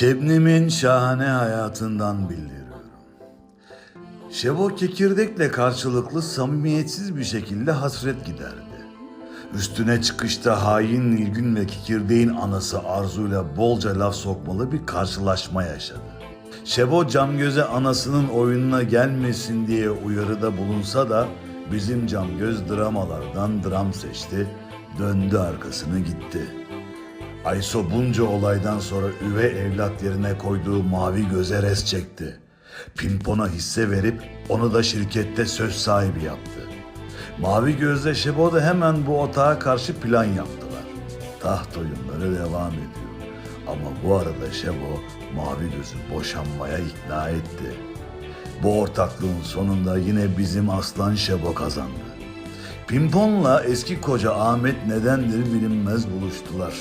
Şebnem'in şahane hayatından bildiriyorum. Şebo Kekirdek'le karşılıklı samimiyetsiz bir şekilde hasret giderdi. Üstüne çıkışta hain Nilgün ve Kekirdek'in anası Arzu'yla bolca laf sokmalı bir karşılaşma yaşadı. Şebo Camgöz'e anasının oyununa gelmesin diye uyarıda bulunsa da bizim Camgöz dramalardan dram seçti, döndü arkasını gitti. Ayso bunca olaydan sonra üvey evlat yerine koyduğu mavi göze res çekti. Pimpon'a hisse verip onu da şirkette söz sahibi yaptı. Mavi gözle Şebo da hemen bu otağa karşı plan yaptılar. Taht oyunları devam ediyor. Ama bu arada Şebo mavi gözü boşanmaya ikna etti. Bu ortaklığın sonunda yine bizim aslan Şebo kazandı. Pimpon'la eski koca Ahmet nedendir bilinmez buluştular.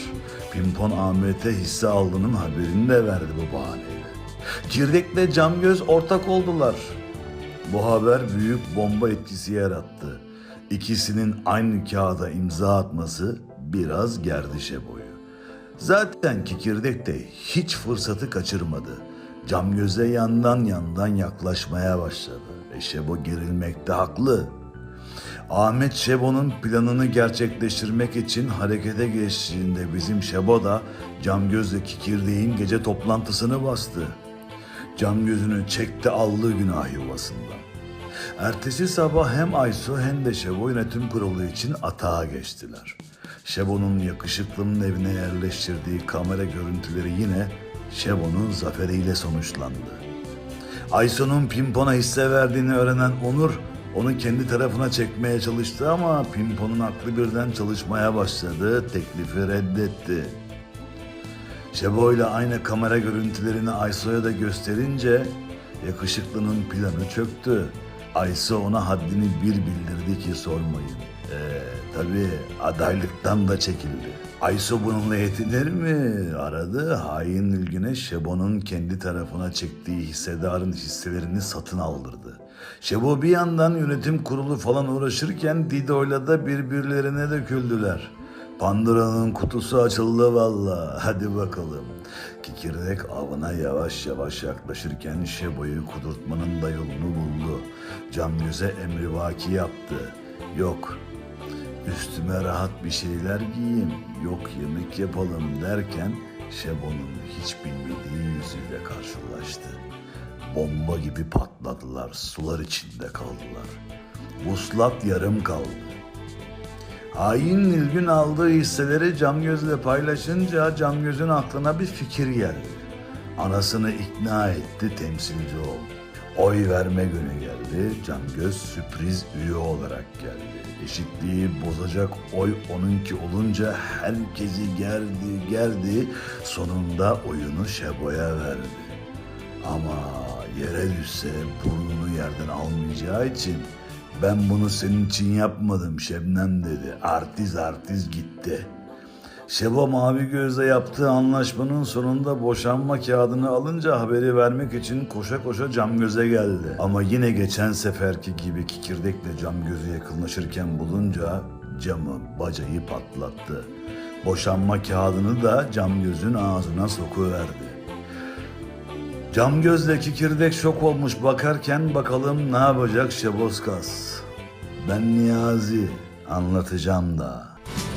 Pimpon Ahmet'e hisse aldığının haberini de verdi bu bahaneyle. Kirdek'le Camgöz ortak oldular. Bu haber büyük bomba etkisi yarattı. İkisinin aynı kağıda imza atması biraz gerdi Şebo'yu. Zaten Kikirdek de hiç fırsatı kaçırmadı. Camgöz'e yandan yandan yaklaşmaya başladı. E Şebo gerilmekte haklı. Ahmet Şebo'nun planını gerçekleştirmek için harekete geçtiğinde bizim Şebo da Camgöz'le Kikirdek'in gece toplantısını bastı. Camgöz'ünü çekti aldı günah yuvasından. Ertesi sabah hem Aysu hem de Şebo yönetim kurulu için atağa geçtiler. Şebo'nun yakışıklının evine yerleştirdiği kamera görüntüleri yine Şebo'nun zaferiyle sonuçlandı. Aysu'nun Pimpon'a hisse verdiğini öğrenen Onur onu kendi tarafına çekmeye çalıştı ama Pimpon'un aklı birden çalışmaya başladı, teklifi reddetti. Şebo ile aynı kamera görüntülerini Ayso'ya da gösterince yakışıklının planı çöktü. Ayso ona haddini bir bildirdi ki sormayın. Ee, tabii adaylıktan da çekildi. Ayso bununla yetinir mi? Aradı hain Nilgün'e Şebo'nun kendi tarafına çektiği hissedarın hisselerini satın aldırdı. Şebo bir yandan yönetim kurulu falan uğraşırken Dido'yla da birbirlerine döküldüler. Pandora'nın kutusu açıldı valla. Hadi bakalım. Kikirdek avına yavaş yavaş yaklaşırken Şebo'yu kudurtmanın da yolunu buldu. Camgöz'e emrivaki yaptı. Yok, üstüme rahat bir şeyler giyeyim, yok yemek yapalım derken Şebo'nun hiç bilmediği yüzüyle karşılaştı. Bomba gibi patladılar, sular içinde kaldılar. Vuslat yarım kaldı. Hain Nilgün aldığı hisseleri Camgöz'le paylaşınca Camgöz'ün aklına bir fikir geldi. Anasını ikna etti, temsilci oldu. Oy verme günü geldi, Camgöz sürpriz üye olarak geldi. Eşitliği bozacak oy onunki olunca herkesi gerdi gerdi, sonunda oyunu Şebo'ya verdi. Ama yere düşse burnunu yerden almayacağı için ben bunu senin için yapmadım Şebnem dedi. Artiz artiz gitti. Şebo Mavi Göz'le yaptığı anlaşmanın sonunda boşanma kağıdını alınca haberi vermek için koşa koşa Camgöz'e geldi. Ama yine geçen seferki gibi kikirdekle Camgöz'e yakınlaşırken bulunca camı bacayı patlattı. Boşanma kağıdını da Camgöz'ün ağzına sokuverdi. Cam gözle kikirdek şok olmuş bakarken bakalım ne yapacak Şebozkas. Ben Niyazi anlatacağım da.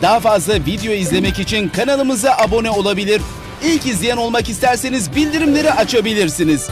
Daha fazla video izlemek için kanalımıza abone olabilir. İlk izleyen olmak isterseniz bildirimleri açabilirsiniz.